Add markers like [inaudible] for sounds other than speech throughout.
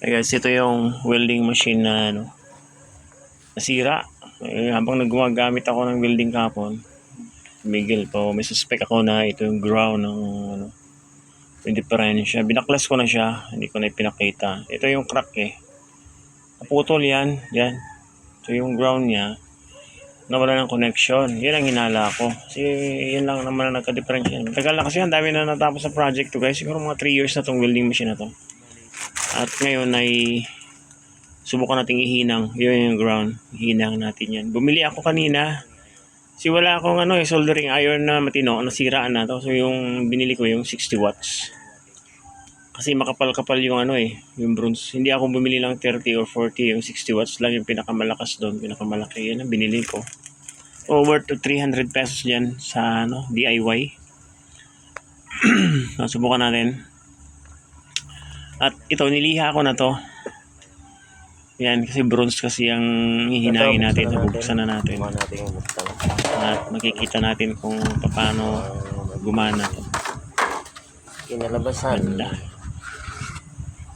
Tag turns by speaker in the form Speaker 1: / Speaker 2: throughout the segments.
Speaker 1: Guys, ito yung welding machine na ano, nasira. Eh, habang naggumagamit ako ng welding kapon, Miguel po, may suspect ako na ito yung ground ng ano, yung diferensya. Binaklas ko na siya, hindi ko na ipinakita. Ito yung crack eh. Naputol yan, yan. Ito yung ground niya. Nawala ng connection. Yan ang hinala ko. Kasi yan lang naman ang nagka-differential. Tagal na kasi ang dami na natapos sa project to guys. Siguro mga 3 years na tong welding machine na to. At ngayon ay subukan nating ihinang. Yun yung ground. Hinang natin yan. Bumili ako kanina. Kasi wala akong ano eh, soldering iron na matino. Nasiraan na to. So yung binili ko yung 60 watts. Kasi makapal-kapal yung ano eh, yung bronze. Hindi ako bumili lang 30 or 40, yung 60 watts lang yung pinakamalakas doon, pinakamalaki. Yan ang binili ko. Over to 300 pesos yan sa ano, DIY. so, [clears throat] subukan natin. At ito, niliha ko na to. Yan, kasi bronze kasi ang hihinangin natin. So, bubuksan na natin. At makikita natin kung paano gumana to.
Speaker 2: Kinalabasan.
Speaker 1: Ganda.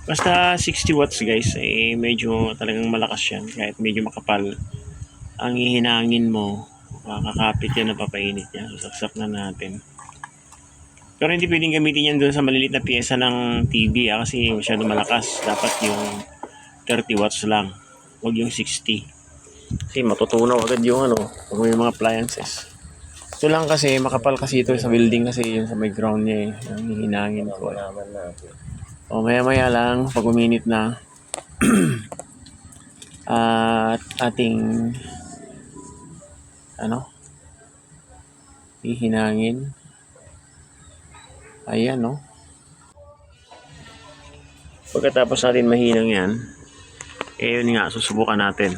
Speaker 1: Basta 60 watts guys, eh medyo talagang malakas yan. Kahit medyo makapal, ang hihinangin mo, makakapit yan na papainit yan. So, saksak na natin. Pero hindi pwedeng gamitin yan doon sa maliliit na pyesa ng TV ah, kasi masyado malakas. Dapat yung 30 watts lang. Huwag yung 60. Kasi matutunaw agad yung ano, pag may mga appliances. Ito lang kasi, makapal kasi ito sa building kasi yung sa may ground niya eh. Yung hihinangin ko. eh. O maya maya lang, pag uminit na, [clears throat] at ating, ano, hihinangin. Ayan, no. Pagkatapos natin mahinang yan, eh yun nga, susubukan natin.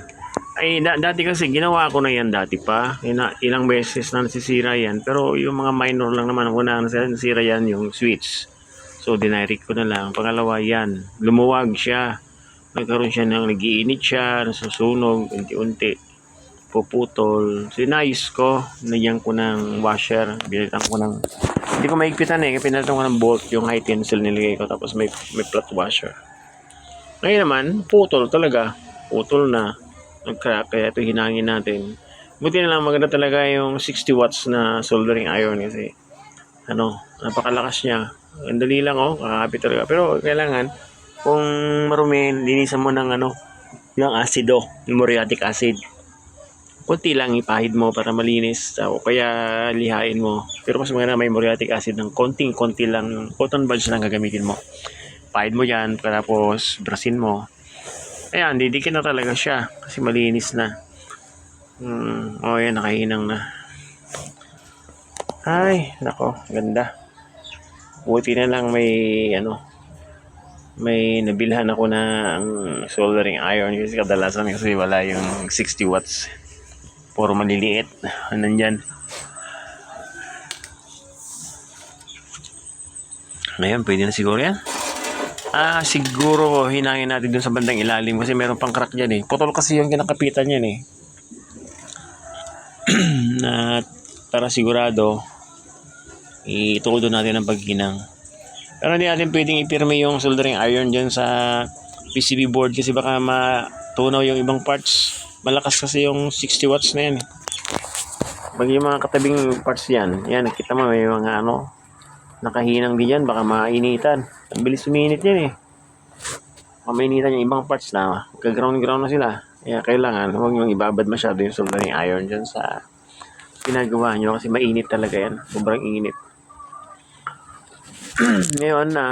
Speaker 1: Ay, da- dati kasi ginawa ko na yan dati pa. Ina- ilang beses na nasisira yan. Pero yung mga minor lang naman, una na nasira yan yung switch. So, dinirect ko na lang. Pangalawa, yan. Lumuwag siya. Nagkaroon siya ng nagiinit siya, nasusunog, unti-unti. Puputol. So, inayos ko. Nagyan ko ng washer. Binalitan ko ng... Hindi ko maigpitan eh. Pinalitan ko ng bolt yung high tensile nilagay ko. Tapos may, may flat washer. Ngayon naman, putol talaga. Putol na. Nag-crack. Kaya ito hinangin natin. Buti na lang maganda talaga yung 60 watts na soldering iron kasi ano, napakalakas niya. Ang dali lang oh, kakapit talaga. Pero kailangan, kung marumi, linisan mo ng ano, acido, yung muriatic acid. Kunti lang ipahid mo para malinis. O kaya lihain mo. Pero mas maganda may muriatic acid ng konting-konti lang. Cotton buds lang gagamitin mo. Pahid mo yan, tapos brasin mo. Ayan, didikit na talaga siya. Kasi malinis na. Hmm, oh yan, nakahinang na. Ay, nako, ganda. Buti na lang may ano may nabilhan ako na ang soldering iron kasi kadalasan kasi wala yung 60 watts. Puro maliliit. Nandyan. Ngayon, pwede na siguro yan. Ah, siguro hinangin natin dun sa bandang ilalim kasi meron pang crack dyan eh. Putol kasi yung kinakapitan yan eh. [clears throat] na para sigurado itukodo natin ang paghinang. Pero hindi natin pwedeng ipirme yung soldering iron dyan sa PCB board kasi baka matunaw yung ibang parts. Malakas kasi yung 60 watts na yan. eh. Pag yung mga katabing parts yan, yan, nakita mo may mga ano, nakahinang din yan, baka mainitan. Ang bilis uminit yan eh. Baka mainitan yung ibang parts na, kaground-ground na sila. Kaya kailangan, huwag yung ibabad masyado yung soldering iron dyan sa ginagawa nyo kasi mainit talaga yan. Sobrang init. [clears throat] Ngayon, na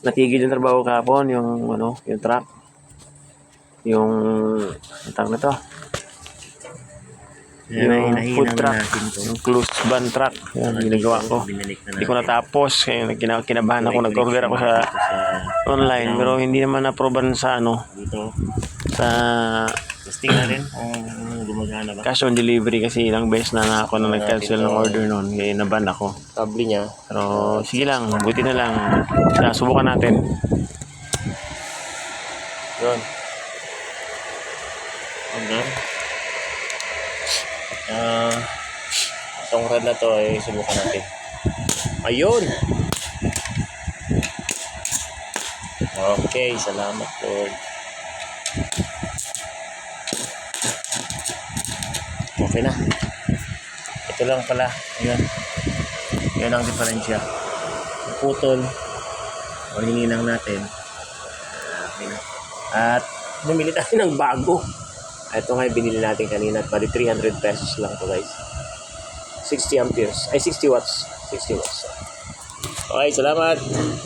Speaker 1: natigil yung trabaho kahapon, yung ano, yung truck. Yung, tawag na to? Yung food truck. Yung closed van truck. Yan, ginagawa ko.
Speaker 2: Na
Speaker 1: Hindi ko natapos. Kaya kina- kinabahan ako. Nag-order ako sa online. Pero hindi naman na-approvean sa ano,
Speaker 2: Dito.
Speaker 1: sa
Speaker 2: Testing natin kung gumagana ba.
Speaker 1: cash on delivery kasi ilang beses na, na ako na nag-cancel ng order noon. Kaya naban ako.
Speaker 2: Kable niya.
Speaker 1: Pero sige lang, buti na lang. Subukan natin.
Speaker 2: Yun. Hanggang. Ah, itong rod na to ay subukan natin.
Speaker 1: Ayun!
Speaker 2: Okay, salamat Lord. Okay na. Ito lang pala. Ayan. Yan ang diferensya. Putol. O hininang natin. Okay. At bumili tayo ng bago. Ito nga yung binili natin kanina. Bali 300 pesos lang to guys. 60 amperes. Ay 60 watts. 60 watts. Okay, salamat.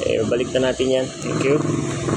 Speaker 2: Eh, balik na natin yan. Thank you.